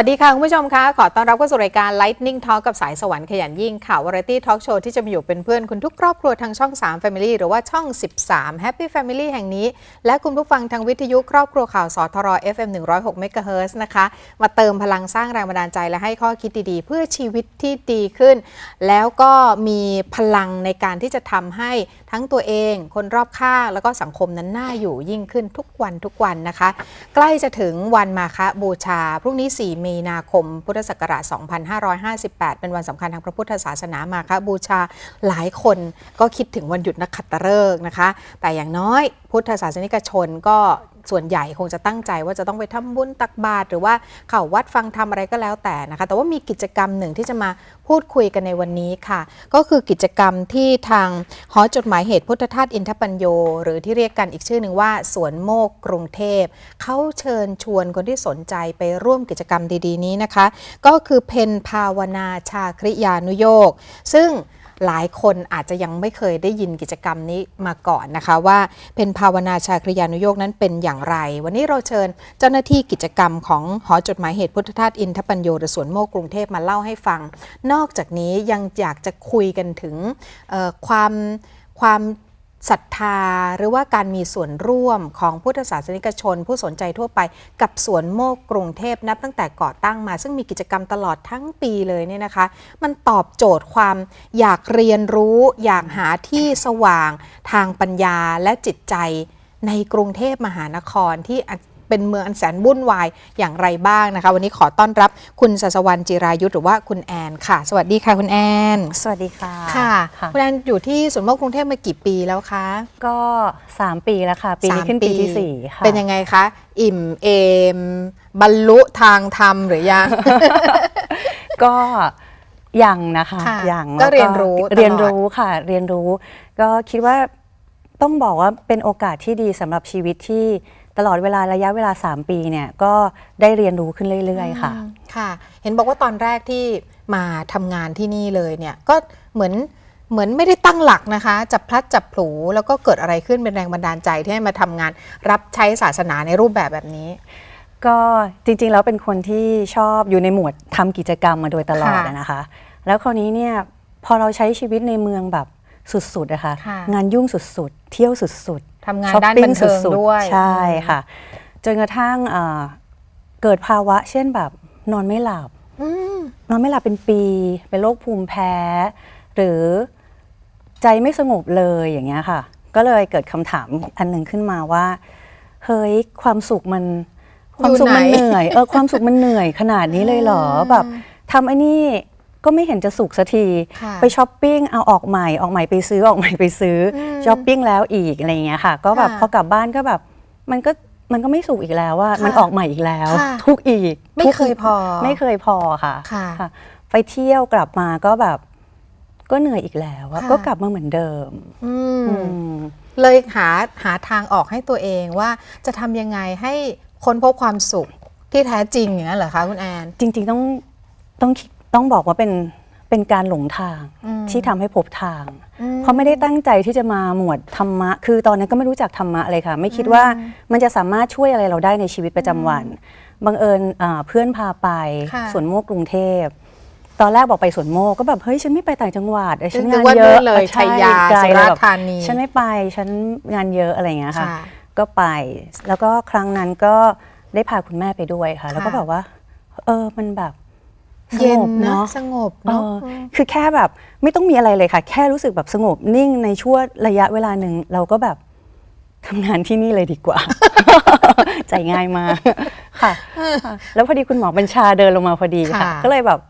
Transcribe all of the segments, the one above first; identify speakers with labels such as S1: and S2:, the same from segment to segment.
S1: สวัสดีค่ะคุณผู้ชมคะขอต้อนรับเข้าสู่รายการ Lightning Talk กับสายสวรรค์ขยันยิ่งค่ะ Variety Talk Show ที่จะมาอยู่เป็นเพื่อนคุณทุกครอบครัวทางช่อง 3 Family หรือว่าช่อง 13 Happy Family แห่งนี้ และคุณผู้ฟังทางวิทยุครอบครัวข่าวสทร FM 106 MHz นะคะ มาเติมพลังสร้างแรงบันดาลใจและให้ข้อคิดดีๆ เพื่อชีวิตที่ดีขึ้น แล้วก็มีพลังในการที่จะทำให้ทั้งตัวเอง คนรอบข้างแล้วก็สังคมนั้นน่าอยู่ยิ่งขึ้นทุกวันทุกวันนะคะ ใกล้จะถึงวันมาฆบูชาพรุ่งนี้4มีนาคม พุทธศักราช 2558 เป็นวันสำคัญทางพระพุทธศาสนามาฆบูชาหลายคนก็คิดถึงวันหยุดนักขัตฤกษ์นะคะ แต่อย่างน้อยพุทธศาสนิกชนก็ ส่วนใหญ่คงจะตั้งใจว่าจะต้องไปทำบุญตักบาตรหรือว่าเข้าวัดฟังธรรมอะไรก็แล้วแต่นะคะ แต่ว่ามีกิจกรรมหนึ่งที่จะมาพูดคุยกันในวันนี้ค่ะ ก็คือกิจกรรมที่ทางหอจดหมายเหตุพุทธทาสอินทปัญโย หรือที่เรียกกันอีกชื่อหนึ่งว่าสวนโมกกรุงเทพเขาเชิญชวนคนที่สนใจไปร่วมกิจกรรมดี ๆ นี้นะคะ ก็คือเพนภาวนาชาคริยานุโยกซึ่ง หลายคนอาจจะยังไม่เคยได้ยินกิจกรรมนี้มาก่อนนะคะ ว่าเป็นภาวนาชาคริยานุโยกนั้นเป็นอย่างไร วันนี้เราเชิญเจ้าหน้าที่กิจกรรมของหอจดหมายเหตุพุทธทาสอินทปัญโยหรือสวนโมกกรุงเทพมาเล่าให้ฟัง นอกจากนี้ยังอยากจะคุยกันถึงความความ ศรัทธาหรือว่าการมีส่วนร่วมของพุทธศาสนิกชน ผู้สนใจทั่วไปกับสวนโมกกรุงเทพนับตั้งแต่ก่อตั้งมา ซึ่งมีกิจกรรมตลอดทั้งปีเลยเนี่ยนะคะ มันตอบโจทย์ความอยากเรียนรู้ อยากหาที่สว่าง ทางปัญญาและจิตใจในกรุงเทพมหานครที่ เป็นเมืองอันแสนวุ่นวายอย่างไรบ้างนะคะ วันนี้ขอต้อนรับคุณสัสวรรณจิรายุทธหรือว่าคุณแอนค่ะ สวัสดีค่ะคุณแอน
S2: สวัสดีค่ะ
S1: ค่ะ
S2: ค่ะ
S1: คุณแอนอยู่ที่สวนโมกกรุงเทพมากี่ปีแล้วคะ
S2: ก็ 3 ปีแล้วค่ะ ปีนี้
S1: สาม
S2: ขึ้นปีที่ 4 ค่ะ
S1: เป็นยังไงคะ อิ่มเอม บรรลุทางธรรมหรือยัง
S2: ก็ยังนะคะ
S1: ค่ะ
S2: ยัง
S1: ก็
S2: แล้ว
S1: เรียนรู้ตลอด
S2: เรียนรู้ค่ะ เรียนรู้ ก็คิดว่าต้องบอกว่าเป็นโอกาสที่ดีสำหรับชีวิตที่ ตลอดเวลาระยะเวลา 3 ปีเนี่ยก็ได้เรียนรู้ขึ้นเรื่อย ๆ ค่ะ
S1: อืมค่ะ เห็นบอกว่าตอนแรกที่มาทำงานที่นี่เลยเนี่ยก็เหมือนเหมือนไม่ได้ตั้งหลักนะคะ จับพลัดจับผลูแล้วก็เกิดอะไรขึ้นเป็นแรงบันดาลใจที่ให้มาทำงานรับใช้ศาสนาในรูปแบบแบบนี้
S2: ก็จริงๆแล้วเป็นคนที่ชอบอยู่ในหมวดทำกิจกรรมมาโดยตลอด
S1: ค่ะ
S2: อะนะคะ แล้วคราวนี้เนี่ยพอเราใช้ชีวิตในเมืองแบบสุดๆอะค่ะ
S1: ค่ะ
S2: งานยุ่งสุดๆ เที่ยวสุดๆ
S1: ทำงาน
S2: ช้อป
S1: ด้าน
S2: ปิ้
S1: บันเทิง
S2: สุๆ
S1: ด้วย
S2: ใช่ค่ะ จนกระทั่งเอ่อเกิดภาวะ เช่นแบบนอนไม่หลับ
S1: อืม
S2: นอนไม่หลับเป็นปีเป็นโรคภูมิแพ้ หรือใจไม่สงบเลยอย่างเงี้ยค่ะ ก็เลยเกิดคำถามอันหนึ่งขึ้นมาว่า เฮ้ยความสุขมัน ความสุขมัน
S1: อยู่ไหน
S2: เหนื่อยเออความสุขมันเหนื่อยขนาดนี้เลยเหรอ
S1: อืม
S2: แบบทำไอ้นี่ ก็ไม่เห็นจะสุขสักที
S1: ค่ะ
S2: ไปช้อปปิ้งเอาออกใหม่ออกใหม่ไปซื้อออกใหม่ไปซื้ออ
S1: ม
S2: ช้อปปิ้งแล้วอีกอะไรอย่างเงี้ยค่ะ ก็แบบ
S1: ค่ะ
S2: พอกลับบ้านก็แบบมันก็มันก็ไม่สุขอีกแล้วว่า
S1: ค่ะ
S2: มันออกใหม่อีกแล้ว
S1: ค่ะ
S2: ทุกข์อีก
S1: ไม่
S2: ทุกข์
S1: เคยพอ
S2: ไม่เคยพอค่ะ
S1: ค่ะ
S2: ค่ะไปเที่ยวกลับมาก็แบบก็เหนื่อยอีกแล้วอะ
S1: ค่ะ
S2: ก็กลับมาเหมือนเดิม
S1: อืม
S2: อืม
S1: เลยหาหาทางออกให้ตัวเองว่าจะทำยังไงให้ค้นพบความสุขที่แท้จริงอย่างนั้นเหรอคะคุณแอน
S2: จริง ๆ ต้องต้องคิด ต้องบอกว่าเป็นเป็นการหลงทาง
S1: อืม
S2: ที่ทำให้พบทาง
S1: อืม
S2: เพราะไม่ได้ตั้งใจที่จะมาหมวดธรรมะ คือตอนนั้นก็ไม่รู้จักธรรมะเลยค่ะ ไม่คิดว่ามันจะสามารถช่วยอะไรเราได้ในชีวิตประจำวัน บังเอิญอ่าเพื่อนพาไป
S1: ค่ะ
S2: สวนโมกกรุงเทพ ตอนแรกบอกไปสวนโมกก็แบบเฮ้ยฉันไม่ไปต่างจังหวัดเอ้ยฉัน
S1: นึก
S2: งาน
S1: ว่า
S2: เยอะ
S1: นู่นเลย
S2: ใช่
S1: ชัยยา
S2: ไกล
S1: สุ
S2: เลย
S1: ราษ
S2: แบ
S1: ฎ
S2: บ
S1: ร์ธานี
S2: ฉันไม่ไปฉันงานเยอะอะไรอย่างเงี้ยค่ะ
S1: ค่ะ
S2: ก็ไปแล้วก็ครั้งนั้นก็ได้พาคุณแม่ไปด้วยค่ะ แล้วก็
S1: ค่ะ
S2: แบบว่า เออมันแบบ ส
S1: เย็
S2: ง
S1: น
S2: บ
S1: นะ
S2: เนาะ
S1: สงบ
S2: เอ
S1: เนาะ
S2: อคือแค่แบบไม่ต้องมีอะไรเลยค่ะ แค่รู้สึกแบบสงบนิ่งในช่วงระยะเวลาหนึ่งเราก็แบบทำงานที่นี่เลยดีกว่า ใจง่ายมากค่ะค่ะแล้วพอดีคุณหมอบัญชาเดินลงมาพอดีค่ะ
S1: ค่ะ
S2: ก็เลยแบบ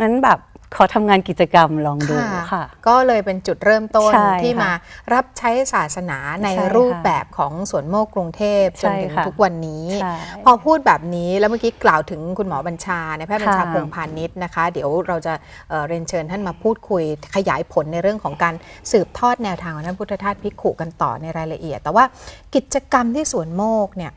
S2: งั้นแบบ ขอทำงานกิจกรรมลองดูค่ะ
S1: ก็เลยเป็นจุดเริ่มต้น
S2: ใช่
S1: ที่
S2: ค่ะ
S1: มารับใช้ศาสนาใน
S2: ใช่ค่ะ
S1: รูปแบบของสวนโมกกรุงเทพจ
S2: ใช่
S1: นถึง
S2: ค่ะ
S1: ทุกวันนี้
S2: ใช่
S1: พอพูดแบบนี้แล้วเมื่อกี้กล่าวถึงคุณหมอบัญชาในแพทย์บัญชา
S2: ค่ะ
S1: พงษ์พาณิชย์นะคะ เดี๋ยวเราจะเอ่อเรียนเชิญท่านมาพูดคุยขยายผลในเรื่องของการสืบทอดแนวทางของท่านพุทธทาสภิกขุกันต่อในรายละเอียด แต่ว่ากิจกรรมที่สวนโมกเนี่ย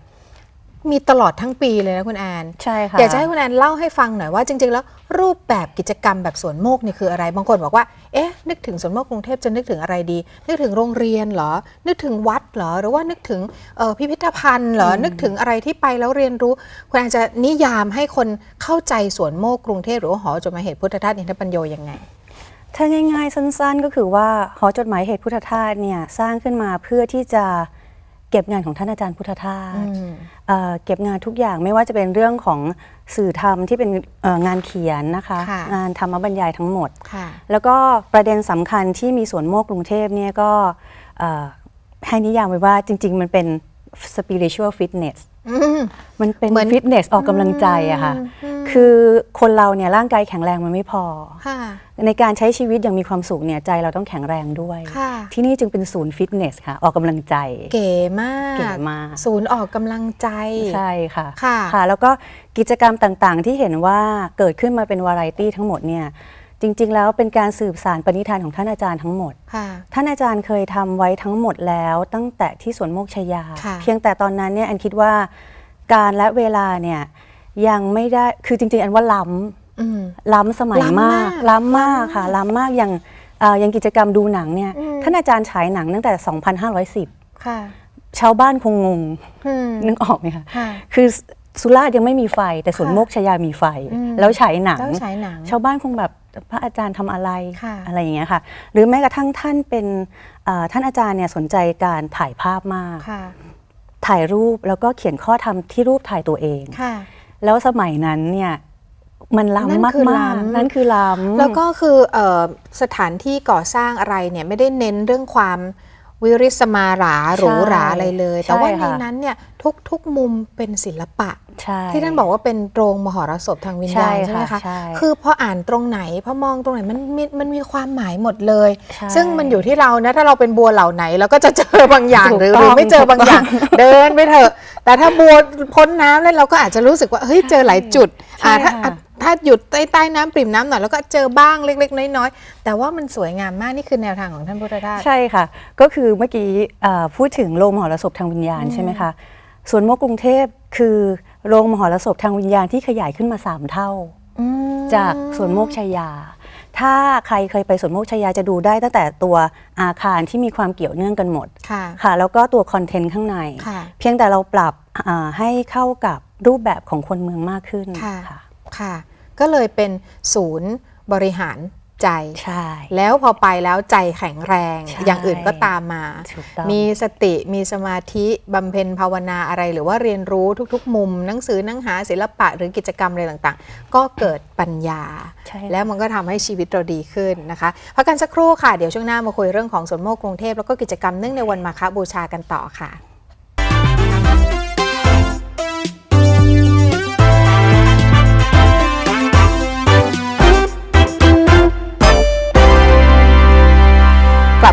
S1: มีตลอดทั้งปีเลยนะคุณแอน
S2: ใช่ค่ะ
S1: อยากจะให้คุณแอนเล่าให้ฟังหน่อยว่าจริง ๆ แล้วรูปแบบกิจกรรมแบบสวนโมกนี่คืออะไร บางคนบอกว่า เอ๊ะ นึกถึงสวนโมกกรุงเทพจะนึกถึงอะไรดี นึกถึงโรงเรียนเหรอ นึกถึงวัดเหรอ หรือว่านึกถึงเอ่อพิพิธภัณฑ์เหรอ นึกถึงอะไรที่ไปแล้วเรียนรู้ คุณแอนจะนิยามให้คนเข้าใจสวนโมกกรุงเทพหรือว่าหอจดหมายเหตุพุทธทาสอินทปัญโยยังไง
S2: ถ้าง่ายๆสั้นๆ ก็คือว่าหอจดหมายเหตุพุทธทาสเนี่ยสร้างขึ้นมาเพื่อที่จะ เก็บงานของท่านอาจารย์พุทธทาส
S1: อืม
S2: เอ่อเก็บงานทุกอย่างไม่ว่าจะเป็นเรื่องของสื่อธรรมที่เป็นเอ่องานเขียนนะคะ
S1: ค่ะ
S2: งานธรรมบรรยายทั้งหมด
S1: ค่ะ
S2: แล้วก็ประเด็นสำคัญที่มีสวนโมกกรุงเทพเนี่ยก็เอ่อให้นิยามไว้ว่าจริง ๆ มันเป็น spiritual fitness
S1: อื ม
S2: มันเป็น
S1: เหมือน
S2: ฟิตเนสออกกำลังใจอะค่ะ
S1: อืม
S2: คือคนเราเนี่ยร่างกายแข็งแรงมันไม่พอ
S1: ค่ะ
S2: ในการใช้ชีวิตอย่างมีความสุขเนี่ยใจเราต้องแข็งแรงด้วย
S1: ค่ะ
S2: ที่นี่จึงเป็นศูนย์ฟิตเนสค่ะ ออกกำลังใจ
S1: เก๋มาก
S2: เก๋มาก
S1: ศูนย์ออกกำลังใจ
S2: ใช่ค่ะ
S1: ค่ะ
S2: ค่ะ แล้วก็กิจกรรมต่างๆ ที่เห็นว่าเกิดขึ้นมาเป็นวาไรตี้ทั้งหมดเนี่ย จริง ๆ แล้วเป็นการสืบสารปณิธานของท่านอาจารย์ทั้งหมด
S1: ค่ะ
S2: ท่านอาจารย์เคยทำไว้ทั้งหมดแล้วตั้งแต่ที่สวนโมกชยา
S1: ค่ะ
S2: เพียงแต่ตอนนั้นเนี่ยอันคิดว่าการและเวลาเนี่ยยังไม่ได้คือจริง ๆ อันว่าล้ำ
S1: อืม
S2: ล้ำสมัย
S1: ล้ำมามา
S2: กกล้ำมากค่ะล้ำมากอย่างเอ่ออย่างกิจกรรมดูหนังเนี่ย
S1: อืม
S2: ท่านอาจารย์ฉายหนังตั้งแต่ 2510
S1: ค่ะ
S2: ชาวบ้านคงงง
S1: อืม
S2: นึกออกไหมคะ
S1: ค่ะ
S2: คือ สุราษฎร์ยังไม่มีไฟ แต่สวน
S1: ค่ะ
S2: โมกชยามีไฟ
S1: อืม
S2: แล้วฉายหนัง
S1: แล้วฉายหนัง
S2: ชาวบ้านคงแบบพระอาจารย์ทำอะไร
S1: ค่ะ
S2: อะไรอย่างเงี้ยค่ะ หรือแม้กระทั่งท่านเป็นเอ่อท่านอาจารย์เนี่ยสนใจการถ่ายภาพมาก
S1: ค่ะ
S2: ถ่ายรูปแล้วก็เขียนข้อธรรมที่รูปถ่ายตัวเอง
S1: ค่ะ
S2: แล้วสมัยนั้นเนี่ยมัน
S1: นั่น
S2: ล้ำมาก
S1: คือ
S2: ๆ
S1: ล้ำ
S2: นั่นคือล้ำ
S1: แล้วก็คือเอ่อสถานที่ก่อสร้างอะไรเนี่ยไม่ได้เน้นเรื่องความ วิริสมาหราหรูหราอะไรเลย แต่ว่าในนั้นเนี่ยทุกทุกมุมเป็นศิลปะ
S2: ใช่
S1: ที่ท่านบอกว่าเป็นโรงมหรสพทางวิญญาณ
S2: ใช่
S1: ใช่ไหม
S2: ค่ะ
S1: คะ
S2: ใช่
S1: คือพออ่านตรงไหนพอมองตรงไหนมันมีมันมีความหมายหมดเลย
S2: ใช่
S1: ซึ่งมันอยู่ที่เรานะถ้าเราเป็นบัวเหล่าไหนเราก็จะเจอบางอย่าง
S2: ถูก
S1: หรือ
S2: ต้
S1: ห
S2: อง
S1: รือไม่เจอบาง
S2: ถูก
S1: อ
S2: ต้อง
S1: ย่างเดินไปเถอะ แต่ถ้าบัวพ้นน้ำแล้วเราก็อาจจะรู้สึกว่าเฮ้ยเจอหลายจุดอ่า
S2: ใช่
S1: ถ้า
S2: ค่ะ
S1: ถ้าหยุดใต้ใต้น้ำปริ่มน้ำหน่อยแล้วก็เจอบ้างเล็ก ๆ น้อยๆแต่ว่ามันสวยงามมากนี่คือแนวทางของท่านพุทธทาส
S2: ใช่ค่ะ ก็คือเมื่อกี้เอ่อพูดถึงโรงมหรสพทางวิญญาณใช่ไหมคะส่วนโมกกรุงเทพคือโรงมหรสพทางวิญญาณที่ขยายขึ้นมา 3 เท่า
S1: อืม
S2: จากสวนโมกชัยยา ถ้าใครเคยไปสวนโมกชัยยาจะดูได้ตั้งแต่ตัวอาคารที่มีความเกี่ยวเนื่องกันหมด
S1: ค่ะ
S2: ค่ะแล้วก็ตัวคอนเทนต์ข้างใน
S1: ค่ะ
S2: เพียงแต่เราปรับอ่าให้เข้ากับรูปแบบของคนเมืองมากขึ้น
S1: ค่ะ
S2: ค่ะ
S1: ค่ะ ก็เลยเป็นศูนย์บริหารใจ
S2: ใช่
S1: แล้วพอไปแล้วใจแข็งแรง
S2: ใช่
S1: อย่างอื่นก็ตามมา
S2: ถูกต้อง
S1: มีสติมีสมาธิบำเพ็ญภาวนาอะไร หรือว่าเรียนรู้ทุก ๆ มุม หนังสือหนังหาศิลปะหรือกิจกรรมอะไรต่างๆ ก็เกิดปัญญา
S2: ใช่ค่ะ
S1: แล้วมันก็ทำให้ชีวิตเราดีขึ้นนะคะพักกันสักครู่ค่ะ เดี๋ยวช่วงหน้ามาคุยเรื่องของสวนโมกกรุงเทพแล้วก็กิจกรรมเนื่องในวันมาฆบูชากันต่อค่ะ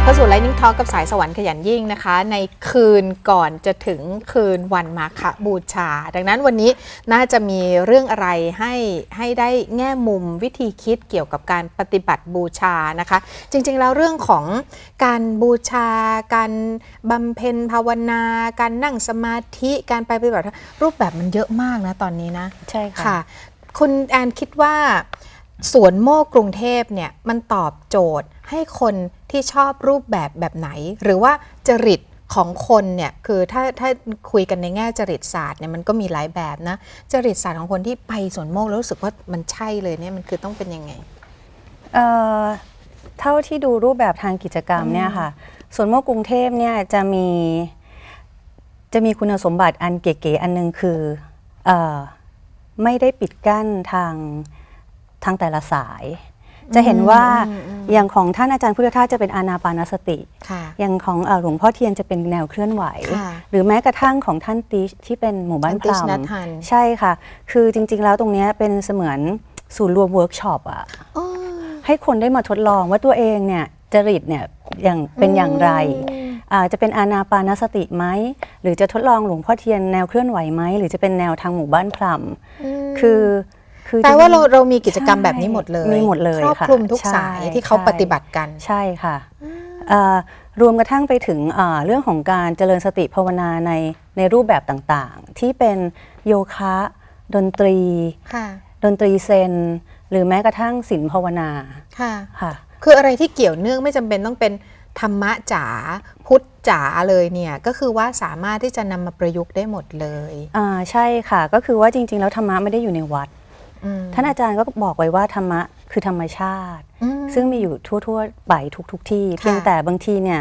S1: เข้าสู่ Lightning Talk กับสายสวรรค์ขยันยิ่งนะคะ ในคืนก่อนจะถึงคืนวันมาฆบูชา ดังนั้นวันนี้น่าจะมีเรื่องอะไรให้ให้ได้แง่มุมวิธีคิดเกี่ยวกับการปฏิบัติบูชานะคะ จริงๆแล้วเรื่องของการบูชา การบำเพ็ญภาวนา การนั่งสมาธิการไปปฏิบัติธรรมรูปแบบมันเยอะมากนะตอนนี้นะ
S2: ใช่ค่ะ
S1: ค่ะ คุณแอนคิดว่าสวนโมกกรุงเทพเนี่ยมันตอบโจทย์ ให้คนที่ชอบรูปแบบแบบไหน หรือว่าจริตของคนเนี่ยคือถ้าถ้าคุยกันในแง่จริตศาสตร์เนี่ยมันก็มีหลายแบบนะจริตศาสตร์ของคนที่ไปสวนโมกแล้วรู้สึกว่ามันใช่เลยเนี่ยมันคือต้องเป็นยังไง
S2: เอ่อเท่าที่ดูรูปแบบทางกิจกรรมเนี่ยค่ะส่วนโมกกรุงเทพเนี่ยจะมีจะมีคุณสมบัติอันเก๋ๆอันหนึงคือเออไม่ได้ปิดกั้นทางทางแต่ละสาย จะเห็นว่า
S1: อืมอืม
S2: อย่างของท่านอาจารย์พุทธทาสจะเป็นอานาปานสติ
S1: ค่ะ
S2: อย่างของเอ่อหลวงพ่อเทียนจะเป็นแนวเคลื่อนไหว
S1: ค่ะ
S2: หรือแม้กระทั่งของท่านติชที่เป็นหมู่บ้าน
S1: ท่าน
S2: พ
S1: ติ
S2: ลั
S1: ช
S2: ม
S1: นัทธัน
S2: ใช่ค่ะ คือจริง ๆ แล้วตรงเนี้ยเป็นเสมือนศูนย์รวมเวิร์กช็อปอะ
S1: อ๋อ
S2: ให้คนได้มาทดลองว่าตัวเองเนี่ยจริตเนี่ยอย่างเป็นอย่างไร
S1: อืม
S2: อ่าจะเป็นอานาปานสติไหมหรือจะทดลองหลวงพ่อเทียนแนวเคลื่อนไหวไหมหรือจะเป็นแนวทางหมู่บ้านพลัม
S1: ม
S2: คือ คือ
S1: แปลว่า
S2: จงๆ
S1: เราเรามีกิจกรรมแบบนี้หมดเลย
S2: มีหมดเลย
S1: ครอบ
S2: ค่ะ
S1: คลุมทุก
S2: ใช่
S1: สายที่เขา
S2: ใช่
S1: ปฏิบัติกัน
S2: ใช่ค่ะเอ่อรวมกระทั่งไปถึงอ่าเรื่องของการเจริญสติภาวนาในในรูปแบบต่างๆ ที่เป็นโยคะดนตรี
S1: ค่ะ
S2: ดนตรีเซน หรือแม้กระทั่งศิลปภาวนา
S1: ค่ะ
S2: ค่ะ
S1: คืออะไรที่เกี่ยวเนื่องไม่จำเป็นต้องเป็นธรรมะจ๋าพุทธจ๋าเลยเนี่ยก็คือว่าสามารถที่จะนำมาประยุกต์ได้หมดเลย
S2: อ่าใช่ค่ะ ก็คือว่าจริง ๆ แล้วธรรมะไม่ได้อยู่ในวัด
S1: อืม
S2: ท่านอาจารย์ก็บอกไว้ว่าธรรมะคือธรรมชาติ
S1: อืม
S2: ซึ่งมีอยู่ทั่วๆไปทุกๆที่
S1: ค่ะ
S2: เพียงแต่บางทีเนี่ย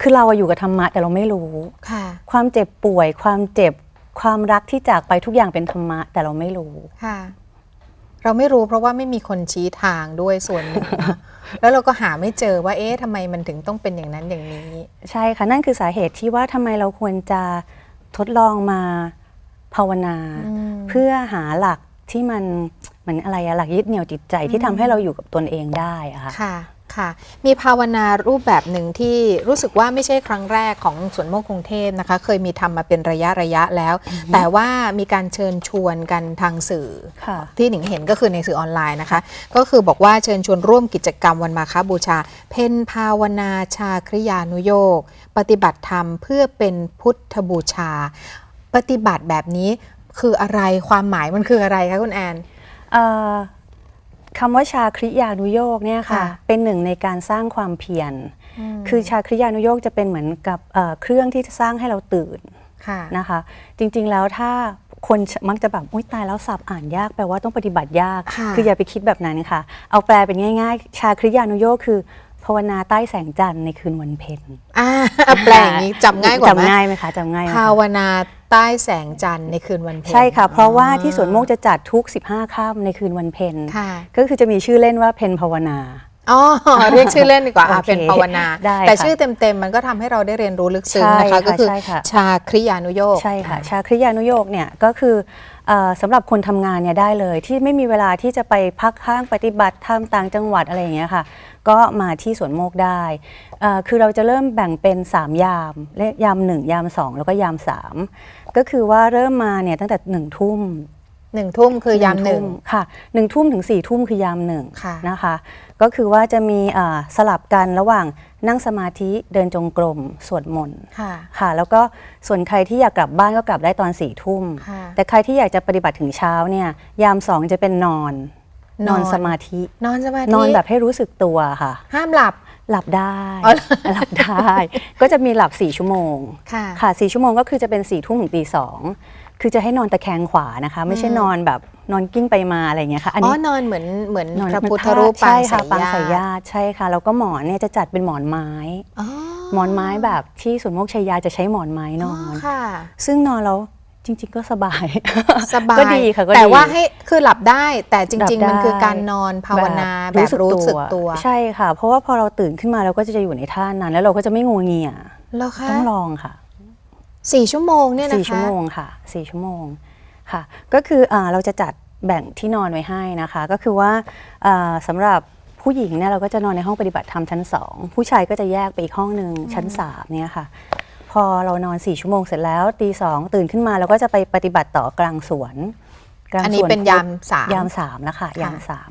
S2: คือเราอะอยู่กับธรรมะแต่เราไม่รู้
S1: ค่ะ
S2: ความเจ็บป่วย ความเจ็บความรักที่จากไปทุกอย่างเป็นธรรมะ แต่เราไม่รู้
S1: ค่ะ เราไม่รู้เพราะว่าไม่มีคนชี้ทางด้วยส่วนหนึ่งนะแล้วเราก็หาไม่เจอว่า เอ๊ะทำไมมันถึงต้องเป็นอย่างนั้นอย่างนี้
S2: ใช่ค่ะนั่นคือสาเหตุที่ว่าทำไมเราควรจะทดลองมาภาวนา
S1: อืม
S2: เพื่อหาหลัก ที่มันเหมือนอะไรอะหลักยึดเหนี่ยวจิตใจที่ทำให้เราอยู่กับตนเองได้อะค่ะ
S1: ค่ะค่ะ มีภาวนารูปแบบหนึ่งที่รู้สึกว่าไม่ใช่ครั้งแรกของสวนโมกกรุงเทพนะคะ เคยมีทำมาเป็นระยะระยะแล้ว แต่ว่ามีการเชิญชวนกันทางสื่อ
S2: ค่ะ
S1: ที่หนิงเห็นก็คือในสื่อออนไลน์นะคะ ก็คือบอกว่าเชิญชวนร่วมกิจกรรมวันมาคบูชา เพนภาวนาชาคริยานุโยกปฏิบัติธรรมเพื่อเป็นพุทธบูชา ปฏิบัติแบบนี้ คืออะไรความหมายมันคืออะไรคะคุณแอน
S2: เอ่อคำว่าชาคริยานุโยกเนี่ยค่ะ
S1: ค่ะ
S2: เป็นหนึ่งในการสร้างความเพียรคือชาคริยานุโยกจะเป็นเหมือนกับเอ่อเครื่องที่จะสร้างให้เราตื่น
S1: ค่ะ
S2: นะคะ จริงๆแล้วถ้าคนมักจะแบบอุ้ยตายแล้วสับอ่านยากแปลว่าต้องปฏิบัติยาก
S1: ค่ะ
S2: ออย่าไปคิดแบบนั้นค่ะ เอาแปลเป็นง่าย ๆ ชาคริยานุโยกคือ ภาวนาใต้แสงจันทร์ในคืนวันเพ็ญ
S1: อ่าแปลอย่างนี้จำง่ายกว่าไหม
S2: จำง่ายไหมคะจำง่ายไหมคะ
S1: ภาวนาใต้แสงจันทร์ในคืนวันเพ็ญ
S2: ใช่ค่ะ เพราะว่าที่สวนโมกจะจัดทุก 15ค่ำในคืนวันเพ็ญ
S1: ค่ะ
S2: ก็คือจะมีชื่อเล่นว่าเพนภาวนา
S1: อ๋อเรียกชื่อเล่นดีกว่าอะ
S2: โอเค
S1: เป็นภาวนา
S2: ได้
S1: แต่
S2: ค่ะ
S1: ชื่อเต็มๆ มันก็ทำให้เราได้เรียนรู้ลึกซึ้ง
S2: ใช่
S1: นะคะ
S2: ค่ะ
S1: ก็คือ
S2: ใช่ค่ะ
S1: ชาคริยานุโยก
S2: ใช่ค่ะชาคริยานุโยกเนี่ยก็คือเอ่อสำหรับคนทำงานเนี่ยได้เลยที่ไม่มีเวลาที่จะไปพักข้างปฏิบัติธรรมต่างจังหวัดอะไรอย่างเงี้ยค่ะ ก็มาที่สวนโมกได้เอ่อคือเราจะเริ่มแบ่งเป็น 3 ยามเลขยาม 1 ยาม 2 แล้วก็ยาม 3 ก็คือว่าเริ่มมาเนี่ยตั้งแต่1นึ่ทุ่ม
S1: หนึ่งทุ่มคือยามหนึ่ง
S2: ทุ่ค่ะหนึ่งทุ่มถึงสี่ทุ่มคือยามหนึ่ง
S1: ค่ะ
S2: นะคะ ก็คือว่าจะมีอ่าสลับกันระหว่างนั่งสมาธิเดินจงกรมสวดมนต์
S1: ค่ะ
S2: ค่ะ แล้วก็ส่วนใครที่อยากกลับบ้านก็กลับได้ตอนสี่ทุ่ม
S1: ค่ะ
S2: แต่ใครที่อยากจะปฏิบัติถึงเช้าเนี่ยยามสองจะเป็นนอน
S1: น
S2: น
S1: อน
S2: อนสมาธิ
S1: นอนสมาธิ
S2: นอนแบบให้รู้สึกตัวค่ะ
S1: ห้ามหลับ
S2: หลับได้
S1: อ๋อ
S2: หลับได้ ก็จะมีหลับสี่ชั่วโมง
S1: ค่ะ
S2: ค่ะสี่ชั่วโมงก็คือจะเป็นสี่ทุ่มถึงตีสองคือจะให้นอนตะแคงขวานะคะ ไม่ใช่นอนแบบนอนกิ้งไปมาอะไรอย่างเงี้ยค่ะอัน
S1: อ๋อ
S2: นี้
S1: นอนเหมือนเหมือน
S2: นอน
S1: พระพุทธรูปปา
S2: ใช่
S1: ง
S2: ค่ะปาง
S1: สา
S2: สายย
S1: ญา
S2: ญาติใช่ค่ะแล้วก็หมอนเนี่ยจะจัดเป็นหมอนไม้
S1: อ๋อ
S2: หมอนไม้แบบที่สุนโมกชัยยาจะใช้หมอนไม้น
S1: อ๋อ
S2: อน
S1: ค่ะ
S2: ซึ่งนอนแล้ว จริง ๆ ก็สบาย
S1: สบาย
S2: ก็ดีค่ะก็ดี
S1: แต่ว่าให้คือหลับได้แต่จ
S2: หลั
S1: ริง
S2: บ
S1: ๆมัน
S2: ได้
S1: คือการนอนภาวนาแบบรู้สึกตัว
S2: ใช่ค่ะ เพราะว่าพอเราตื่นขึ้นมาเราก็จะอยู่ในท่านั้น แล้วเราก็จะไม่งัวเงีย
S1: แล้วคะ
S2: ต้องลองค่ะ
S1: สี่ชั่วโมงเนี่ยนะคะ
S2: สี่ชั่วโมงค่ะสี่ชั่วโมงค่ะ ก็คืออาเราจะจัดแบ่งที่นอนไว้ให้นะคะ ก็คือว่าอ่าสำหรับผู้หญิงเนี่ยเราก็จะนอนในห้องปฏิบัติธรรมชั้น2ผู้ชายก็จะแยกไปอีกห้องหนึ่งชั้น3เนี่ยค่ะพ อเรานอน4ชั่วโมงเสร็จแล้วตีสองตื่นขึ้นมาเราก็จะไปปฏิบัติต่อกลางสวนกลาง
S1: อัน
S2: ส
S1: นี้
S2: วน
S1: เป็นยามสาม
S2: ยามสามแล้วค่ะ
S1: ค่ะ
S2: ยามสาม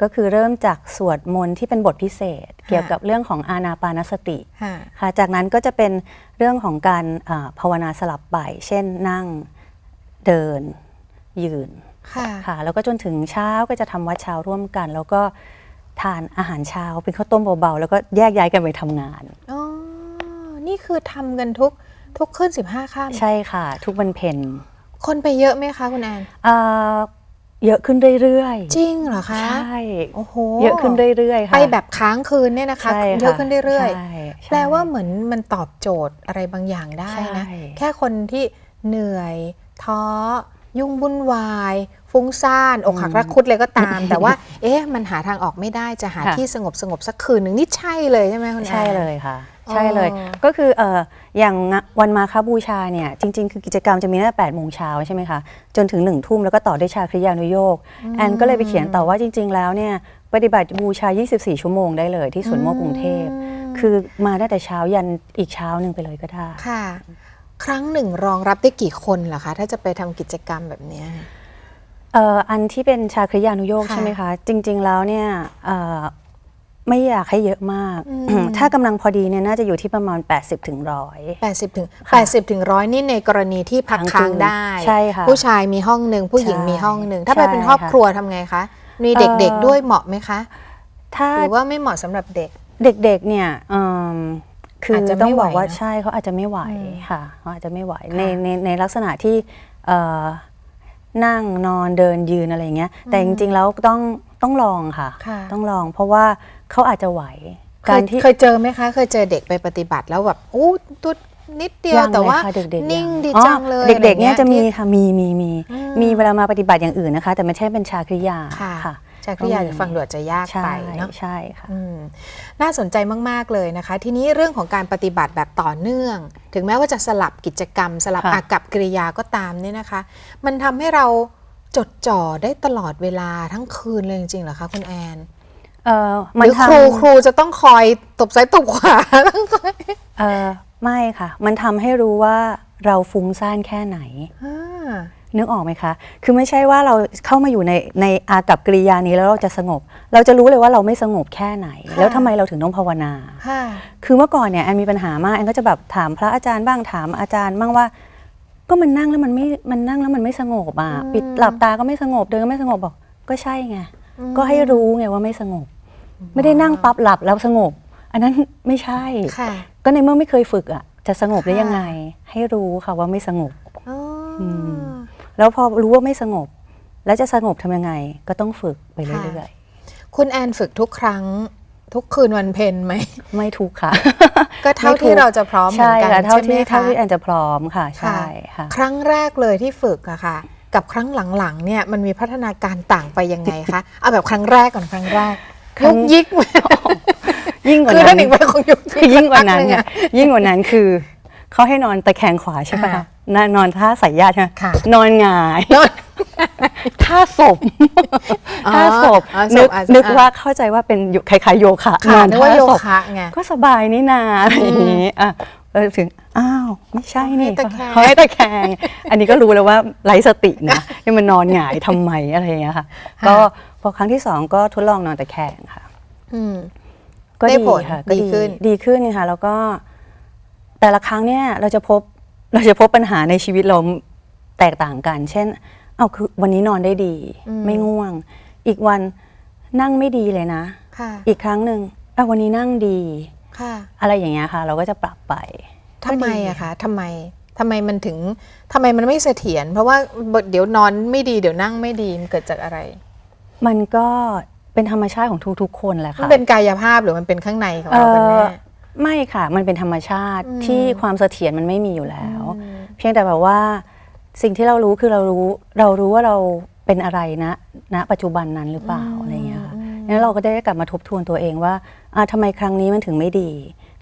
S2: ก็คือเริ่มจากสวดมนต์ที่เป็นบทพิเศษ เกี่ยวกับเรื่องของอานาปานสติ
S1: ค่ะ
S2: ค่ะจากนั้นก็จะเป็นเรื่องของการอ่าภาวนาสลับไปเช่นนั่งเดินยืน
S1: ค่ะ
S2: ค่ะแล้วก็จนถึงเช้าก็จะทำวัดเช้าร่วมกัน แล้วก็ทานอาหารเช้าเป็นข้าวต้มเบาๆ แล้วก็แยกย้ายกันไปทำงาน
S1: อ๋อ นี่คือทำกันทุกทุกขึ้นสิบห้าค่ำ
S2: ใช่ค่ะ ทุกวันเพ็ญ
S1: คนไปเยอะไหมคะคุณแอน
S2: อ่าเยอะขึ้นเรื่อยๆ
S1: จริงเหรอคะ
S2: ใช่
S1: โอ้โห
S2: เยอะขึ้นเรื่อยๆค่ะ
S1: ไปแบบค้างคืนเนี่ยนะคะ
S2: ใช่
S1: เยอะขึ้นเรื่อย
S2: ใช่
S1: ๆแปลว่าเหมือนมันตอบโจทย์อะไรบางอย่างได้นะ
S2: ใช่
S1: แค่คนที่เหนื่อยท้อ ยุ่งวุ่นวาย ฟุ้งซ่าน อกหักรักคุดเลยก็ตาม แต่ว่า เอ๊ะ มันหาทางออกไม่ได้จะหา
S2: ค่ะ
S1: ที่สงบสงบสักคืนหนึ่งนี่ใช่เลยใช่ไหมคุณแอน
S2: ใช่เลยค่ะ
S1: อ๋อ
S2: ใช่เลย ก็คือเอ่ออย่างงะวันมาคบูชาเนี่ย จริง ๆ คือกิจกรรมจะมีตั้งแต่8โมงเช้าใช่ไหมคะ จนถึง1นึ่ทุ่มแล้วก็ต่อด้วยชาคริยานุโยกแอนก็เลยไปเขียนต่อว่าจริง ๆ แล้วเนี่ยปฏิบัติบูชา 24 ชั่วโมงได้เลยที่สวนโมกกรุงเทพ คือมาได้แต่เช้ายันอีกเช้าหนึ่งไปเลยก็ได้
S1: ค่ะ ครั้งหนึ่งรองรับได้กี่คนเหรอคะ ถ้าจะไปทำกิจกรรมแบบเนี้ย
S2: เอ่ออันที่เป็นชาคริยานุโยก
S1: ค่ะ
S2: ใช่ไหมคะ จริง ๆ แล้วเนี่ยเอ่อไม่อยากให้เยอะมาก
S1: อืม
S2: ถ้ากำลังพอดีเนี่ยน่าจะอยู่ที่ประมาณ 80ถึงร้อย
S1: 80ถึง
S2: ค่ะ
S1: 80ถึงร้อยนี่ในกรณีที่พัก
S2: ค้าง
S1: ค้าง
S2: คืน
S1: ได้
S2: ใช่ค่ะ
S1: ผู้ชายมีห้องหนึ่งผู้หญิง
S2: ใช่
S1: มีห้องหนึ่งถ้าไป
S2: ใช่
S1: เป็นครอบ
S2: ค่ะ
S1: ครัวทำไงคะมีเด็ก
S2: เอ่อ
S1: ๆด้วยเหมาะไหมคะ
S2: ถ้า
S1: หรือว่าไม่เหมาะสำหรับเด็ก
S2: เด็กๆเนี่ยเอิ่ม คืออา
S1: จจะ
S2: ต้อง
S1: ไม่ไหว
S2: บอกว่า
S1: นะ
S2: ใช่เขาอาจจะไม่ไหว
S1: อืม
S2: ค่ะเขาอาจจะไม่ไหว
S1: ค่ะ
S2: ในในในลักษณะที่เอ่อนั่งนอนเดินยืนอะไรอย่างเงี้ย แต่จริงๆแล้วต้องต้องลองค่ะ
S1: ค่ะ
S2: ต้องลองเพราะว่าเขาอาจจะไหว
S1: เค
S2: กายรที่
S1: เคยเจอไหมคะ เคยเจอเด็กไปปฏิบัติแล้วแบบอู้ตัวนิดเดียว
S2: ยัง
S1: แต่ว่า
S2: เลยค่ะเด็กๆ
S1: นิ่ง
S2: ยั
S1: ดี
S2: อ๋อ
S1: จังเลย
S2: เด็กๆเนี่ย
S1: อไร
S2: จะมี
S1: ที่
S2: ค่ะมีมีมี
S1: อืม
S2: มีเวลามาปฏิบัติอย่างอื่นนะคะ แต่ไม่ใช่เป็นชาคริยา
S1: ค่ะ
S2: ค่ะ
S1: จากที่อยากจะฟังดูอาจจะยาก
S2: ใช่
S1: ไปเนาะ
S2: ใช่ค่ะ
S1: อืมน่าสนใจมาก ๆ เลยนะคะ ทีนี้เรื่องของการปฏิบัติแบบต่อเนื่อง ถึงแม้ว่าจะสลับกิจกรรม สลับ
S2: ค่ะ
S1: อากับกิริยาก็ตามเนี่ยนะคะ มันทำให้เราจดจ่อได้ตลอดเวลาทั้งคืนเลยจริงๆเหรอคะคุณแอน
S2: เอ่อ
S1: ห
S2: มัน
S1: รือ
S2: ทำ
S1: ครูครูจะต้องคอยตบซ้ายตบขวาต้องคอย
S2: เอ่อไม่ค่ะ มันทำให้รู้ว่าเราฟุ้งซ่านแค่ไหน
S1: อ่า
S2: นึกออกไหมคะ คือไม่ใช่ว่าเราเข้ามาอยู่ในในอากับกริยานี้แล้วเราจะสงบ เราจะรู้เลยว่าเราไม่สงบแค่ไหน แล้วทำไมเราถึงต้องภาวนา
S1: ค่ะ
S2: คือเมื่อก่อนเนี่ยแอนมีปัญหามากแอนก็จะแบบถามพระอาจารย์บ้างถามอาจารย์บ้างว่า ก็มันนั่งแล้วมันไม่มันนั่งแล้วมันไม่สงบอะ
S1: อืม
S2: ปิดหลับตาก็ไม่สงบเดินก็ไม่สงบบอก ก็ใช่ไง
S1: อืม
S2: ก็ให้รู้ไงว่าไม่สงบ ไม่ได้นั่งปั๊บหลับแล้วสงบ อันนั้นไม่ใช่
S1: ค่ะ
S2: ก็ในเมื่อไม่เคยฝึกอะจะสงบได้
S1: ค่ะ
S2: ยังไง ให้รู้ค่ะว่าไม่สงบ
S1: อ๋ออ
S2: ม แล้วพอรู้ว่าไม่สงบ แล้วจะสงบทำยังไง ก็ต้องฝึกไป
S1: ค่ะ
S2: เรื่อย
S1: คุณแอนฝึกทุกครั้งทุกคืนวันเพ็ญไหม
S2: ๆไม่ทุกข์ค่ะ
S1: ก็เท่า
S2: ไม่ถูก
S1: ที่เราจะพร้อมเหมื
S2: ใช่
S1: อนกัน
S2: ค่ะเท่า
S1: ใช่ไหม
S2: ที่
S1: คะ
S2: เท่าที่แอนจะพร้อมค่ะ ใช่ค่ะ
S1: ครั้งแรกเลยที่ฝึกอะค่ะ กับครั้งหลังๆเนี่ยมันมีพัฒนาการต่างไปยังไงคะเอาแบบครั้งแรกก่อนครั้งแรก
S2: ครั้
S1: ยุ
S2: ง
S1: กยิก
S2: ยิ่งกว่า
S1: คือ
S2: นั้
S1: ถ้านหนิงไปคงยุกยิก
S2: ยิ่งกว่านั้น
S1: สั
S2: เนี่ย
S1: พักหงอะ
S2: ยิ่งกว่านั้นคือ เขาให้นอนตะแคงขวาใช่ปะ
S1: อ่า
S2: คะนอนนอนท่าสายญาติใช่ไหม
S1: ค่ะ
S2: นอนหงาย
S1: นอน
S2: ท่าศพ
S1: อ๋อ
S2: ท่าศพ
S1: อ๋อศพ
S2: นึก
S1: อาจจะ
S2: นึก
S1: อะ
S2: ว่าเข้าใจว่าเป็นอยู่คล้ายๆโยคะ
S1: ค่ะ
S2: นอน
S1: นึกว่า
S2: ท่า
S1: โย
S2: ศพ
S1: คะไง
S2: ก็สบายนี่นาอะไรอย่างนี้อะเออถึงอ้าวไม่ใช่นี่
S1: ให้ตะแคง
S2: เขาให้ตะแคง อันนี้ก็รู้แล้วว่าไร้สตินะยังมันนอนหงายทำไมอะไรอย่างเงี้ยค่ะ ก็พอครั้งที่สองก็ทดลองนอนตะแคงค่ะ
S1: อืม
S2: ก็
S1: ได้
S2: ดี
S1: ผล
S2: ค่ะก็
S1: ดีขึ้น
S2: ดีขึ้นค่ะ แล้วก็ แต่ละครั้งเนี่ยเราจะพบเราจะพบปัญหาในชีวิตเราแตกต่างกัน เช่น เอาคือวันนี้นอนได้ดี ไม่ง่วง อีกวันนั่งไม่ดีเลยนะ
S1: ค่ะ
S2: อีกครั้งหนึ่งเอาวันนี้นั่งดี
S1: ค่ะ
S2: อะไรอย่างเงี้ยค่ะ เราก็จะปรับไป
S1: ทำไมอะคะทำไมทำไมมันถึงทำไมมันไม่เสถียรเพราะว่าเดี๋ยวนอนไม่ดีเดี๋ยวนั่งไม่ดีมันเกิดจากอะไร
S2: มันก็เป็นธรรมชาติของทุกๆคนแหละ
S1: มัน
S2: ค่ะ
S1: เป็นกายภาพหรือมันเป็นข้างในของ
S2: เอ่
S1: เรากัน
S2: อ
S1: แน่
S2: ไม่ค่ะ มันเป็นธรรมชาติ
S1: อืม
S2: ที่ความเสถียรมันไม่มีอยู่แล้ว
S1: อืม
S2: เพียงแต่แบบว่า สิ่งที่เรารู้คือเรารู้เรารู้ว่าเราเป็นอะไรนะณปัจจุบันนั้นหรือเปล่าอะไรเงี้ยค่ะงั้นเราก็ได้กลับมาทบทวนตัวเองว่าอ่าทำไมครั้งนี้มันถึงไม่ดี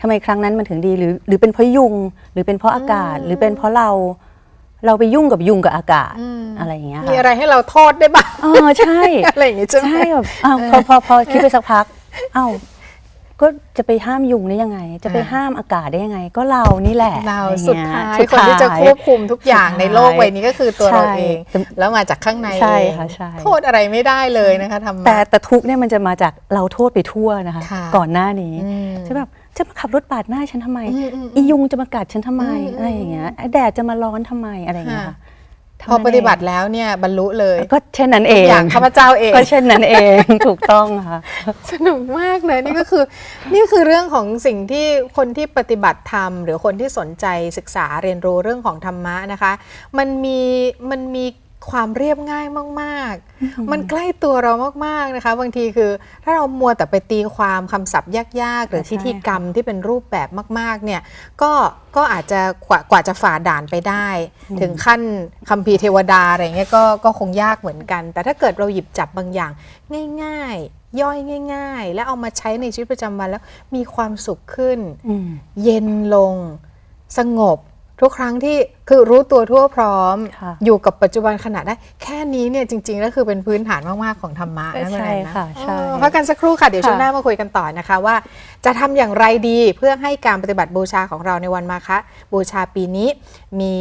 S2: ทำไมครั้งนั้นมันถึงดีหรือหรือเป็นเพราะยุง หรือเป็นเพราะอากาศ หรือเป็นเพราะเราเราไปยุ่งกับยุงกับอากาศ
S1: อืม
S2: อะไรอย่างเงี้ย
S1: มี
S2: ค่ะ
S1: อะไรให้เราโทษได้บ้าง
S2: อ๋อใช่
S1: อะไรอย่างงี้ใช่ไหม
S2: ใช่แบบอ้าวพอพอพอคิดไปสักพักอ้าว ก็จะไปห้ามยุงได้ยังไง จะไป
S1: อ่า
S2: ห้ามอากาศได้ยังไง ก็เรานี่แหละ
S1: เรา
S2: อะไร
S1: สุด
S2: เงี้
S1: ท้าย
S2: สุด
S1: คนที่จะควบคุมทุกอย่าง
S2: สุดท้าย
S1: ในโลกใบนี้ก็คือตัวเรา
S2: ใช่
S1: เอง
S2: แต่
S1: แล้วมาจากข้างใน
S2: ใช่
S1: เอง
S2: ค่ะใช่
S1: โทษอะไรไม่ได้เลยนะคะทำ
S2: แต่แต่ทุกข์เนี่ยมันจะมาจากเราโทษไปทั่วนะคะ
S1: ค่ะ
S2: ก่อนหน้านี้
S1: อืม
S2: จะแบบจะมาขับรถปาดหน้าฉันทำไม
S1: อืมอืม
S2: อียุงจะมากัดฉันทำไม
S1: อืมอืม
S2: อะไรอย่างเงี้ยไอ้แดดจะมาร้อนทำไมอะไรอย่างเงี้ย
S1: ค่ะ
S2: ค่ะ
S1: พอ
S2: เท่านั้น
S1: ปฏิบัติ
S2: เแล้
S1: วเนี่ยบรรลุเลย
S2: องก็เช่นนั้นเอง
S1: อย่างข้าพเจ้าเอง
S2: ก็เช่นนั้นเองถูกต้องค่ะ
S1: สนุกมากเลยนี่ก็คือ นี่คือเรื่องของสิ่งที่คนที่ปฏิบัติธรรม หรือคนที่สนใจศึกษาเรียนรู้เรื่องของธรรมะนะคะ มันมีมันมี ความเรียบง่ายมาก ๆ มันใกล้ตัวเรามาก ๆ นะคะ บางทีคือถ้าเรามัวแต่ไปตีความคำศัพท์ยาก ๆ หรือ
S2: ใช่
S1: พิธีกรรมที่เป็นรูปแบบมาก ๆ เนี่ย ก็ก็อาจจะกว่ากว่าจะฝ่าด่านไปได้ ถึงขั้นคัมภีร์เทวดาอะไรเงี้ยก็ก็คงยากเหมือนกัน แต่ถ้าเกิดเราหยิบจับบางอย่างง่าย ๆ ย่อยง่าย ๆ แล้วเอามาใช้ในชีวิตประจำวันแล้วมีความสุขขึ้น
S2: อืม
S1: เย็นลง สงบ ทุกครั้งที่คือรู้ตัวทั่วพร้อม
S2: ค่ะ
S1: อยู่กับปัจจุบันขณะได้ แค่นี้เนี่ยจริงๆแล้วคือเป็นพื้นฐานมากๆของธรรมะนะ
S2: ใช่
S1: แม่นนะ
S2: ค่ะใช่
S1: เออพักกันสักครู่ค่ะ เดี๋ยว
S2: ค่ะ
S1: ช่วงหน้ามาคุยกันต่อนะคะว่า จะทำอย่างไรดีเพื่อให้การปฏิบัติบูชาของเราในวันมาคะบูชาปีนี้มี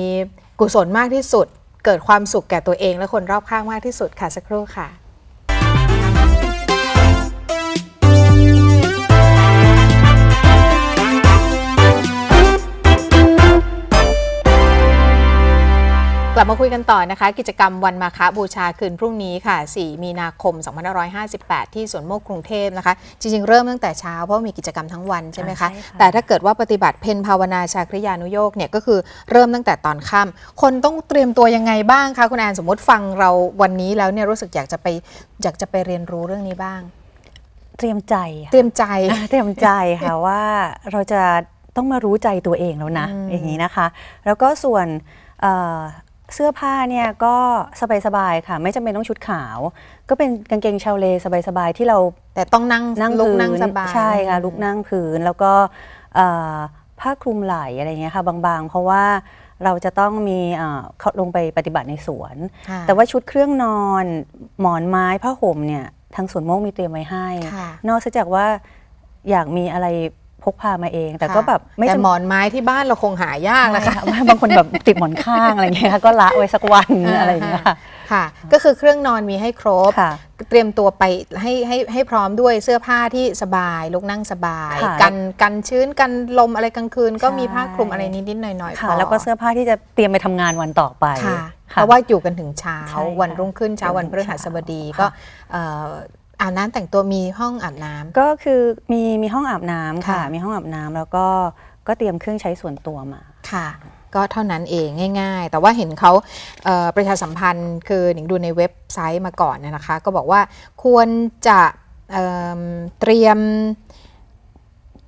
S1: กุศลมากที่สุด เกิดความสุขแก่ตัวเองและคนรอบข้างมากที่สุดค่ะสักครู่ค่ะ ลับมาคุยกันต่อนะคะ กิจกรรมวันมาฆบูชาคืนพรุ่งนี้ค่ะ 4 มีนาคม 2558 ที่สวนโมกกรุงเทพนะคะ จริง ๆ เริ่มตั้งแต่เช้า เพราะมีกิจกรรมทั้งวันใช่ไหมคะ
S2: ใช่ค่ะ
S1: แต่ถ้าเกิดว่าปฏิบัติเพนภาวนาชาคริยานุโยกเนี่ยก็คือเริ่มตั้งแต่ตอนค่ำคนต้องเตรียมตัวยังไงบ้างคะคุณแอนสมมติฟังเราวันนี้แล้วเนี่ยรู้สึกอยากจะไปอยากจะไปเรียนรู้เรื่องนี้บ้าง
S2: เตรียมใจค่ะ
S1: เตรียมใจ
S2: อ่าเตรียมใจค่ะว่าเราจะต้องมารู้ใจตัวเองแล้วนะ
S1: อืม
S2: อย่างนี้นะคะ แล้วก็ส่วน เอ่อเสื้อผ้าเนี่ยก็สบายๆค่ะ ไม่จำเป็นต้องชุดขาว ก็เป็นกางเกงชาวเลสบายๆที่เรา
S1: แต่ต้องนั่ง
S2: นั่ง
S1: ลุก
S2: พื้น
S1: นั่งสบาย
S2: ใช่ค่ะลุกนั่งพื้นแล้วก็เอ่อผ้าคลุมไหล่อะไรเงี้ยค่ะบางๆ เพราะว่าเราจะต้องมีเอ่อเขาลงไปปฏิบัติในสวน
S1: ค่ะ
S2: แต่ว่าชุดเครื่องนอนหมอนไม้ผ้าห่มเนี่ยทางสวนโมกมีเตรียมไว้ให้
S1: ค่ะ
S2: นอกจากว่าอยากมีอะไร พกพามาเอง แต่ก็แบบไม่
S1: แต่
S2: จำ
S1: หมอนไม้ที่บ้านเราคงหายากนะคะ
S2: ใช่ว่าบางคนแบบติดหมอนข้างอะไรเงี้ยค่ะก็ละไว้สักวันอะไรอย่างเงี้ยค่ะ
S1: ค่ะ ก็คือเครื่องนอนมีให้ครบ
S2: ค่ะ
S1: เตรียมตัวไปให้ให้ให้พร้อมด้วยเสื้อผ้าที่สบายลุกนั่งสบาย
S2: ค่ะ
S1: กันกันชื้นกันลมอะไรกลางคืน ก็
S2: ใช่
S1: มีผ้าคลุมอะไรนิดๆหน่อยๆ
S2: ค่ะ
S1: พอ
S2: แล้วก็เสื้อผ้าที่จะเตรียมไปทำงานวันต่อไป
S1: ค่ะเพ
S2: ค่ะ
S1: ราะว่าอยู่กันถึงเช้า
S2: ใช่ค่ะ
S1: วันรุ่งขึ้นเช้าวันพฤหัสบดี
S2: ค่ะ
S1: ก็เอ่ออาบน้ำแต่งตัวมีห้องอาบน้ำ
S2: ก็คือมีมีห้องอาบน้ำค่ะ
S1: ค่ะ
S2: มีห้องอาบน้ำแล้วก็ก็เตรียมเครื่องใช้ส่วนตัวมา
S1: ค่ะ ก็เท่านั้นเองง่าย ๆ แต่ว่าเห็นเขาเอ่อประชาสัมพันธ์คือหนิงดูในเว็บไซต์มาก่อนเนี่ยนะคะ ก็บอกว่าควรจะเอิ่มเตรียม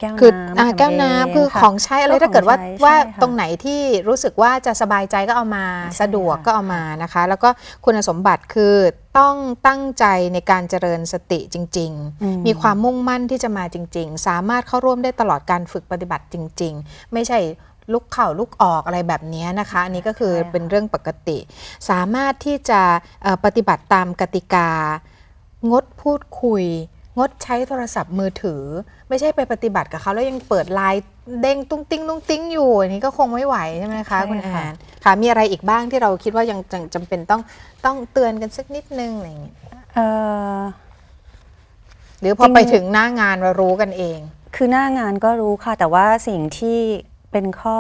S2: แก้ว
S1: คือ
S2: น้ำ
S1: อ่า
S2: ทำ
S1: แก้วน้ำ
S2: เง
S1: คือ
S2: ค่ะ
S1: ของใช้อะไร
S2: ก็
S1: ถ้าเกิดว่า
S2: ของใช้
S1: ว่า
S2: ใช่ค่ะ
S1: ตรงไหนที่รู้สึกว่าจะสบายใจก็เอามา
S2: ใช่
S1: สะดวก
S2: ค่ะ
S1: ก็เอามานะคะ แล้วก็คุณสมบัติคือต้องตั้งใจในการเจริญสติจริง
S2: อื
S1: ๆมีความมุ่งมั่นที่จะมาจริง ๆ สามารถเข้าร่วมได้ตลอดการฝึกปฏิบัติจริง ๆ ไม่ใช่ลุกเข่าลุกออกอะไรแบบนี้นะคะ อันนี้ก็คือ
S2: ใช่ค่ะ
S1: เป็นเรื่องปกติ สามารถที่จะเอ่อปฏิบัติตามกติกา งดพูดคุย งดใช้โทรศัพท์มือถือ ไม่ใช่ไปปฏิบัติกับเขาแล้วยังเปิดไลน์เด้งตุ้งติ้งตุ้งติ้งอยู่อันนี้ก็คงไม่ไหวใช่ไหมคะ
S2: ใช่
S1: คุณแอ
S2: ค่ะ
S1: นค่ะมีอะไรอีกบ้างที่เราคิดว่ายังจำจำเป็นต้องต้องเตือนกันสักนิดนึงอะไรอย่างเงี้ย
S2: เอ่อ
S1: หรือพอ
S2: จริง
S1: ไปถึงหน้างานเรารู้กันเอง
S2: คือหน้างานก็รู้ค่ะ แต่ว่าสิ่งที่เป็นข้อ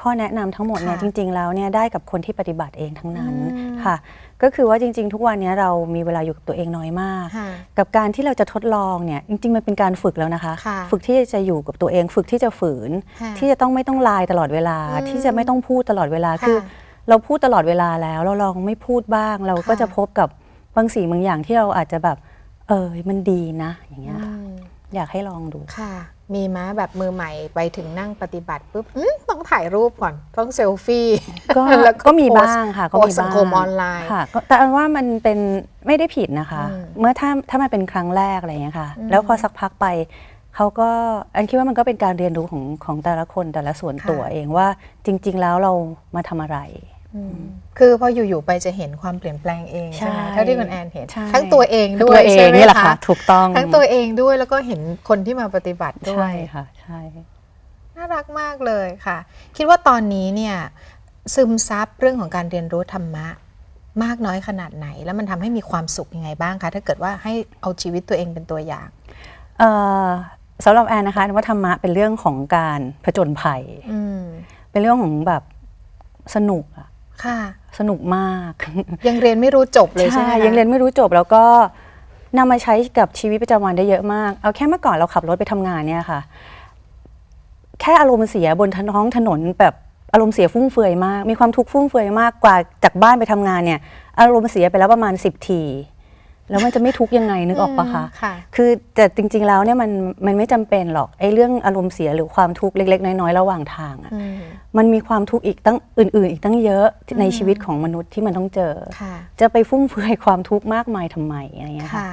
S2: ข้อแนะนำทั้งหมดเนี่ย
S1: ค่ะ
S2: จริง ๆ แล้วเนี่ยได้กับคนที่ปฏิบัติเองทั้งนั้น
S1: อืม
S2: ค่ะ ก็คือว่าจริง ๆ ทุกวันเนี้ยเรามีเวลาอยู่กับตัวเองน้อยมาก
S1: ค่ะ
S2: กับการที่เราจะทดลองเนี่ยจริง ๆ มันเป็นการฝึกแล้วนะคะ
S1: ค่ะ
S2: ฝึกที่จะอยู่กับตัวเอง ฝึกที่จะฝืน
S1: ค่ะ
S2: ที่จะต้องไม่ต้องไลน์ตลอดเวลา
S1: อืม
S2: ที่จะไม่ต้องพูดตลอดเวลา
S1: ค่ะ
S2: คือ เราพูดตลอดเวลาแล้ว เราลองไม่พูดบ้าง เราก็
S1: ค่ะ
S2: จะพบกับบางสิ่งบางอย่างที่เราอาจจะแบบ เออมันดีนะ อย่างเงี้ยค่ะ
S1: อืม
S2: อยากให้ลองดู
S1: ค่ะ มีไหมแบบมือใหม่ไปถึงนั่งปฏิบัติปุ๊บอืมต้องถ่ายรูปก่อน ต้องเซลฟี่
S2: ก็
S1: แล้ว
S2: ก็มี
S1: โพสต์
S2: บ้างค่ะ ก็
S1: โพส
S2: มี
S1: ต์สัง
S2: บ้าง
S1: คมออนไลน์
S2: ค่ะก็แต่อันว่ามันเป็นไม่ได้ผิดนะคะ
S1: อืม
S2: เมื่อถ้าถ้ามันเป็นครั้งแรกอะไรอย่างเงี้ยค่ะ
S1: อืม
S2: แล้วพอสักพักไปเขาก็อันคิดว่ามันก็เป็นการเรียนรู้ของของแต่ละคนแต่ละส่วน
S1: ค่ะ
S2: ตัวเองว่าจริง ๆ แล้วเรามาทำอะไร
S1: อืม คือพออยู่ๆไปจะเห็นความเปลี่ยนแปลงเองใช่ไหม
S2: ใช่
S1: เท่าที่คุณแอนเห็น
S2: ใช่
S1: ทั้งตัวเองด้
S2: ตัววยเอ
S1: ใช่
S2: ง
S1: ไหม
S2: นี่แหละ
S1: คะ
S2: ค่ะถูกต้อง
S1: ทั้งตัวเองด้วยแล้วก็เห็นคนที่มาปฏิบัติด้ว
S2: ใช่
S1: ย
S2: ค่ะใช่
S1: น่ารักมากเลยค่ะ คิดว่าตอนนี้เนี่ยซึมซับเรื่องของการเรียนรู้ธรรมะมากน้อยขนาดไหน แล้วมันทำให้มีความสุขยังไงบ้างคะ ถ้าเกิดว่าให้เอาชีวิตตัวเองเป็นตัวอย่าง
S2: เอ่อสำหรับแอนนะคะว่าธรรมะเป็นเรื่องของการผจญภัย
S1: อืม
S2: เป็นเรื่องของแบบสนุกอะ
S1: ค่ะ
S2: สนุกมาก
S1: ยังเรียนไม่รู้จบเลยใช่ไหมคะ
S2: ยังเรียนไม่รู้จบแล้วก็นำมาใช้กับชีวิตประจำวันได้เยอะมาก เอาแค่เมื่อก่อนเราขับรถไปทำงานเนี่ยค่ะ แค่อารมณ์เสียบนท้องถนนแบบอารมณ์เสียฟุ่มเฟือยมาก มีความทุกข์ฟุ่มเฟือยมากกว่าจากบ้านไปทำงานเนี่ย อารมณ์เสียไปแล้วประมาณสิบที แล้วมันจะไม่ทุกข์ยังไงนึกออกปะคะ
S1: ค่ะ
S2: คือแต่จริง ๆ แล้วเนี่ยมันมันไม่จำเป็นหรอกไอ้เรื่องอารมณ์เสียหรือความทุกข์เล็ก ๆ น้อยๆระหว่างทางอะ
S1: อืม
S2: มันมีความทุกข์อีกตั้งอื่น ๆ อีกตั้งเยอะใน
S1: อืม
S2: ชีวิตของมนุษย์ที่มันต้องเจอ
S1: ค่ะ
S2: จะไปฟุ่มเฟือยความทุกข์มากมายทำไมอะไรเงี้ยค่ะ
S1: ค่ะ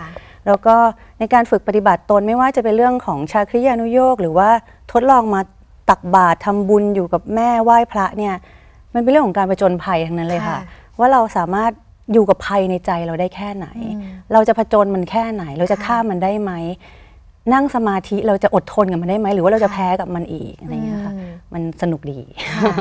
S2: แล้วก็ในการฝึกปฏิบัติตนไม่ว่าจะเป็นเรื่องของชาคริยานุโยกหรือว่าทดลองมาตักบาตรทำบุญอยู่กับแม่ไหว้พระเนี่ยมันเป็นเรื่องของการประจนภัยทั้งนั้นเลยค่ะ
S1: ค่ะ
S2: ว่าเราสามารถ อยู่กับภัยในใจเราได้แค่ไหน
S1: อืม
S2: เราจะผจญมันแค่ไหน เราจะ
S1: ค่ะ
S2: ข้ามมันได้ไหม นั่งสมาธิเราจะอดทนกับมันได้ไหม หรือว่าเราจะ
S1: ค่ะ
S2: แพ้กับมันอีกอะไรเงี้ยค่ะ
S1: อืม
S2: มันสนุกดี
S1: ค่ะ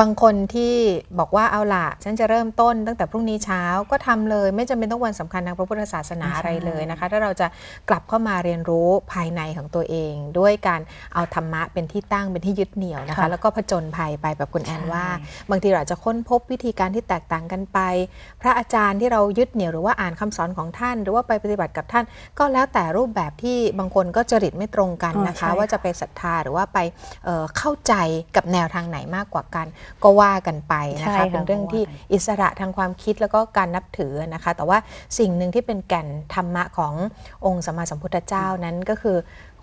S1: บางคนที่บอกว่าเอาล่ะ ฉันจะเริ่มต้นตั้งแต่พรุ่งนี้เช้าก็ทำเลย ไม่จำเป็นต้องวันสำคัญทางพระพุทธศาสนา
S2: ใช่
S1: อะไรเลยนะคะ ถ้าเราจะกลับเข้ามาเรียนรู้ภายในของตัวเอง ด้วยการเอาธรรมะเป็นที่ตั้งเป็นที่ยึดเหนี่ยวนะคะ
S2: ค่ะ
S1: แล้วก็ผจญภัยไปแบบคุณแอน
S2: ใช่
S1: ว่า บางทีเราอาจจะค้นพบวิธีการที่แตกต่างกันไป พระอาจารย์ที่เรายึดเหนี่ยวหรือว่าอ่านคำสอนของท่าน หรือว่าไปปฏิบัติกับท่าน ก็แล้วแต่รูปแบบที่บางคนก็จริตไม่ตรงกันนะคะ
S2: อ๋อใช่
S1: ว่าจะไปศรัทธาหรือว่าไปเอ่อเข้าใจกับแนวทางไหนมากกว่ากันก็ว่ากันไปนะ
S2: ใช่
S1: คะ
S2: ค่ะ
S1: เป็นเรื่อง
S2: ก็ว่า
S1: ที่
S2: กัน
S1: อิสระทางความคิดแล้วก็การนับถือนะคะ แต่ว่าสิ่งหนึ่งที่เป็นแก่นธรรมะขององค์สัมมาสัมพุทธเจ้านั้นก็คือ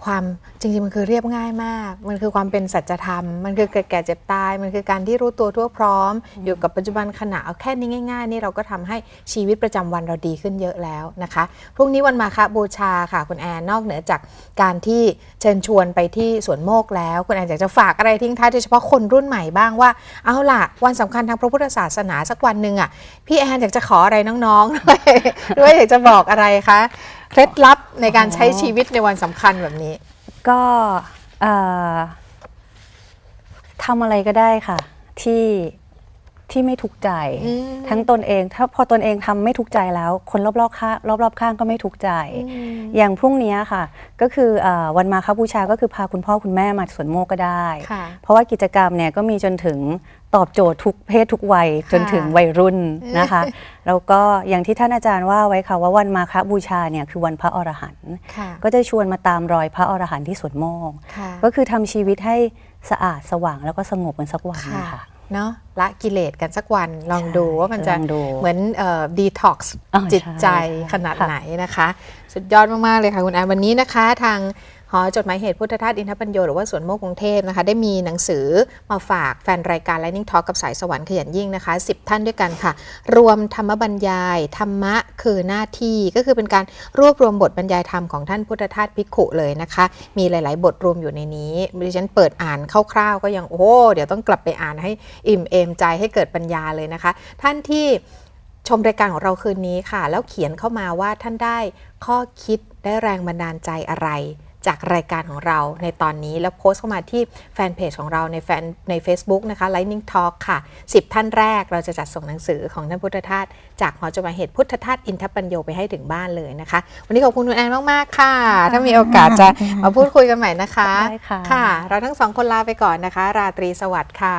S1: ความจริงๆมันคือเรียบง่ายมาก มันคือความเป็นสัจธรรม มันคือเกิดแก่เจ็บตาย มันคือการที่รู้ตัวทั่วพร้อม อยู่กับปัจจุบันขณะเอาแค่นี้ง่าย ๆ นี่เราก็ทำให้ชีวิตประจำวันเราดีขึ้นเยอะแล้วนะคะพรุ่งนี้วันมาฆบูชาค่ะคุณแอนนอกเหนือจากการที่เชิญชวนไปที่สวนโมกแล้ว คุณแอนอยากจะฝากอะไรทิ้งท้ายโดยเฉพาะคนรุ่นใหม่บ้างว่าเอาล่ะวันสำคัญทางพระพุทธศาสนาสักวันหนึ่งอะพี่แอนอยากจะขออะไรน้องๆด้วยด้วยอยากจะบอกอะไรคะ เคล็ดลับในการใช้ชีวิตในวันสำคัญแบบนี้
S2: ก็เอ่อทำอะไรก็ได้ค่ะ ที่ที่ไม่ทุกข์ใจ
S1: อืม
S2: ทั้งตนเองถ้าพอตนเองทำไม่ทุกข์ใจแล้ว คนรอบๆข้างรอบๆข้างก็ไม่ทุกข์ใจ อย่างพรุ่งนี้ค่ะ ก็คือเออวันมาคบูชาก็คือพาคุณพ่อคุณแม่มาสวนโมกก็ได้
S1: ค่ะ
S2: เพราะว่ากิจกรรมเนี่ยก็มีจนถึง ตอบโจทย์ทุกเพศทุกวัย
S1: ค่ะ
S2: จนถึงวัยรุ่นนะคะ แล้วก็อย่างที่ท่านอาจารย์ว่าไว้ค่ะว่าวันมาคบูชาเนี่ยคือวันพระอรหันต์
S1: ค่ะ
S2: ก็จะชวนมาตามรอยพระอรหันต์ที่สวนโมก
S1: ค่ะ
S2: ก็คือทำชีวิตให้สะอาดสว่างแล้วก็สงบกันสักวัน
S1: ค่ะ
S2: นะคะ
S1: เนาะละกิเลสกันสักวันลองดูว่ามันจะ
S2: ลองดู
S1: เหมือนดีท็อกซ์
S2: อ๋อ
S1: จิตใจ
S2: ใช่
S1: ขนาด
S2: ค่ะ
S1: ไหนนะคะ สุดยอดมาก ๆ เลยค่ะคุณแอนวันนี้นะคะทาง หอจดหมายเหตุพุทธทาสอินทปัญโยหรือว่าสวนโมกกรุงเทพนะคะได้มีหนังสือมาฝากแฟนรายการ Lightning Talk กับสายสวรรค์ขยันยิ่งนะคะ 10 ท่านด้วยกันค่ะ รวมธรรมบรรยาย ธรรมะคือหน้าที่ก็คือเป็นการรวบรวมบทบรรยายธรรมของท่านพุทธทาสภิกขุเลยนะคะ มีหลาย ๆ บทรวมอยู่ในนี้ดิฉันเปิดอ่านคร่าว ๆ ก็ยังโอ้เดี๋ยวต้องกลับไปอ่านให้อิ่มเอมใจให้เกิดปัญญาเลยนะคะ ท่านที่ชมรายการของเราคืนนี้ค่ะ แล้วเขียนเข้ามาว่าท่านได้ข้อคิดได้แรงบันดาลใจอะไร จากรายการของเราในตอนนี้ แล้วโพสต์เข้ามาที่แฟนเพจของเราในแฟนใน Facebook นะคะ Lightning Talk ค่ะ 10 ท่านแรกเราจะจัดส่งหนังสือของท่านพุทธทาสจากหอจดหมายเหตุพุทธทาสอินทปัญโยไปให้ถึงบ้านเลยนะคะ วันนี้ขอบคุณคุณแอนมาก ๆ ค่ะ ถ้ามีโอกาสจะมาพูดคุยกันใหม่นะคะ
S2: ได้ค่ะ
S1: ค่ะ เราทั้งสองคนลาไปก่อนนะคะ ราตรีสวัสดิ์ค่ะ